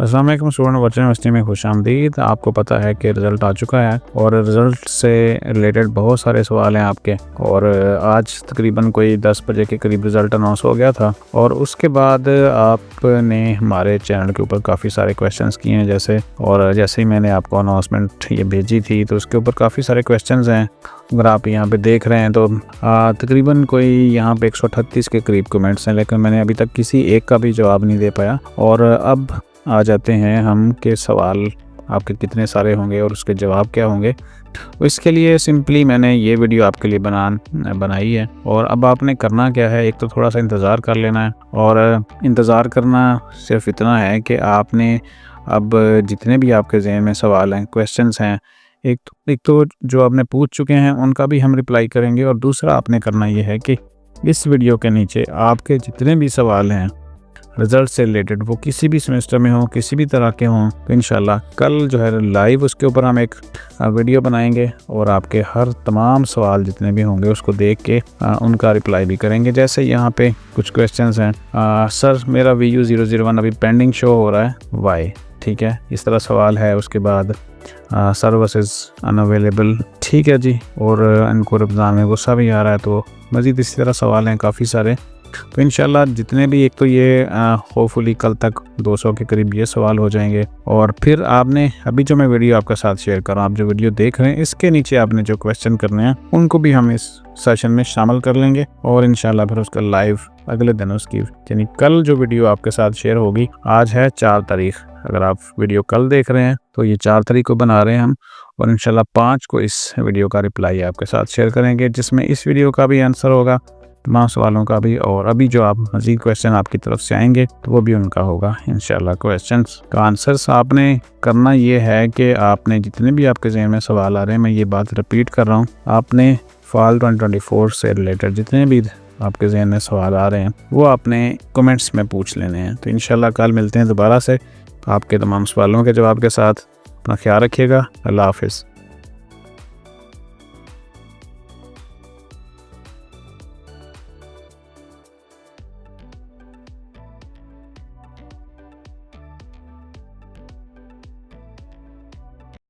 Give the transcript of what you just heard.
असल स्टूडेंट बच्चे यूनिवर्सिटी में खुश आमदीद। आपको पता है कि रिज़ल्ट आ चुका है और रिज़ल्ट से रिलेटेड बहुत सारे सवाल हैं आपके। और आज तकरीबन कोई 10 बजे के करीब रिज़ल्ट अनाउंस हो गया था। और उसके बाद आपने हमारे चैनल के ऊपर काफ़ी सारे क्वेश्चंस किए हैं जैसे, और जैसे ही मैंने आपको अनाउंसमेंट ये भेजी थी तो उसके ऊपर काफ़ी सारे क्वेश्चन हैं। अगर आप यहाँ पे देख रहे हैं तो तकरीबन कोई यहाँ पे एक के करीब कमेंट्स हैं, लेकिन मैंने अभी तक किसी एक का भी जवाब नहीं दे पाया। और अब आ जाते हैं हम के सवाल आपके कितने सारे होंगे और उसके जवाब क्या होंगे। तो इसके लिए सिंपली मैंने ये वीडियो आपके लिए बना बनाई है। और अब आपने करना क्या है, एक तो थोड़ा सा इंतज़ार कर लेना है। और इंतज़ार करना सिर्फ़ इतना है कि आपने अब जितने भी आपके जहन में सवाल हैं क्वेश्चंस हैं, एक तो एक तो जो आपने पूछ चुके हैं, उनका भी हम रिप्लाई करेंगे। और दूसरा आपने करना ये है कि इस वीडियो के नीचे आपके जितने भी सवाल हैं रिज़ल्ट से रिलेटेड वो किसी भी सेमेस्टर में हो किसी भी तरह के हों तो इन कल जो है लाइव उसके ऊपर हम एक वीडियो बनाएँगे और आपके हर तमाम सवाल जितने भी होंगे उसको देख के आ, उनका रिप्लाई भी करेंगे। जैसे यहाँ पे कुछ क्वेश्चंस हैं सर मेरा V U zero zero one अभी पेंडिंग शो हो रहा है वाई ठीक है इस तरह सवाल है उसके बाद सर्विसेज़ अनअवेलेबल ठीक है जी और इनको रमज़ान में गुस्सा भी आ रहा है तो मज़ीद इसी तरह सवाल हैं काफ़ी सारे। तो इन जितने भी, एक तो ये होपफुली कल तक 200 के करीब ये सवाल हो जाएँगे। और फिर आपने, अभी जो मैं वीडियो आपके साथ शेयर कर रहा हूँ, आप जो वीडियो देख रहे हैं, इसके नीचे आपने जो क्वेश्चन करने हैं, उनको भी हम इस सेशन में शामिल कर लेंगे। और इन फिर उसका लाइव अगले दिन उसकी, यानी कल जो वीडियो आपके साथ शेयर होगी, आज है चार तारीख। अगर आप वीडियो कल देख रहे हैं तो ये चार तारीख को बना रहे हैं हम। और इनशाला पाँच को इस वीडियो का रिप्लाई आपके साथ शेयर करेंगे, जिसमें इस वीडियो का भी आंसर होगा। तमाम सवालों का भी, और अभी जो आप मज़ीद क्वेश्चन आपकी तरफ़ से आएँगे तो वो भी उनका होगा इन क्वेश्चन का आंसर्स आपने करना ये है कि आपने जितने भी आपके जहन में सवाल आ रहे हैं, मैं ये बात रिपीट कर रहा हूँ। आपने फॉल ट्वेंटी से रिलेटेड जितने भी आपके जहन में सवाल आ रहे हैं, वो आपने कमेंट्स में पूछ लेने हैं। तो इन कल मिलते हैं दोबारा से। आपके तमाम सवालों के जवाब के साथ अपना ख्याल रखिएगा। अल्लाह हाफिज़।